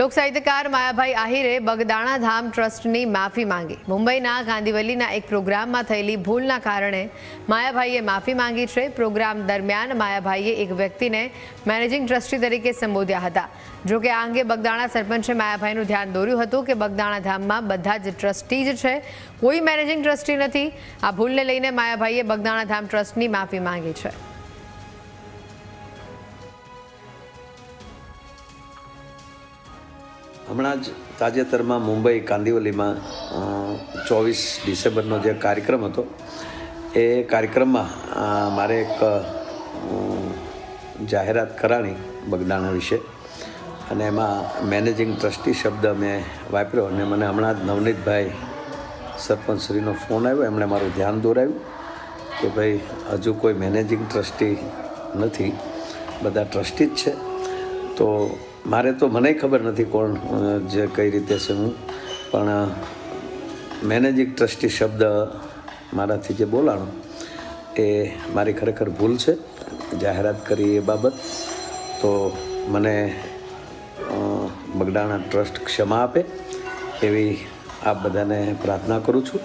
લોક સાહિત્યકાર માયાભાઈ આહિરે બગદાણા ધામ ટ્રસ્ટની માફી માંગી. મુંબઈના ગાંધીવલીના એક પ્રોગ્રામમાં થયેલી ભૂલના કારણે માયાભાઈએ માફી માંગી છે. પ્રોગ્રામ દરમિયાન માયાભાઈએ એક વ્યક્તિને મેનેજિંગ ટ્રસ્ટી તરીકે સંબોધ્યા હતા. જો કે આ અંગે બગદાણા સરપંચે માયાભાઈનું ધ્યાન દોર્યું હતું કે બગદાણા ધામમાં બધા જ ટ્રસ્ટી જ છે. કોઈ મેનેજિંગ ટ્રસ્ટી નથી. આ ભૂલને લઈને માયાભાઈએ બગદાણા ધામ ટ્રસ્ટની માફી માંગી છે. હમણાં જ તાજેતરમાં મુંબઈ કાંદિવલીમાં ચોવીસ ડિસેમ્બરનો જે કાર્યક્રમ હતો, એ કાર્યક્રમમાં મારે એક જાહેરાત કરાણી બગદાણા વિશે. અને એમાં મેનેજિંગ ટ્રસ્ટી શબ્દ મેં વાપર્યો અને મને હમણાં જ નવનીતભાઈ સરપંચશ્રીનો ફોન આવ્યો, એમણે મારું ધ્યાન દોરાવ્યું કે ભાઈ, હજુ કોઈ મેનેજિંગ ટ્રસ્ટી નથી, બધા ટ્રસ્ટી જ છે. તો મારે તો મને ખબર નથી કોણ જે કઈ રીતે છે હું. પણ મેનેજિંગ ટ્રસ્ટી શબ્દ મારાથી જે બોલાણો, એ મારી ખરેખર ભૂલ છે. જાહેરાત કરી એ બાબત. તો મને બગડાણા ટ્રસ્ટ ક્ષમા આપે. એવી આપ બધાને પ્રાર્થના કરું છું.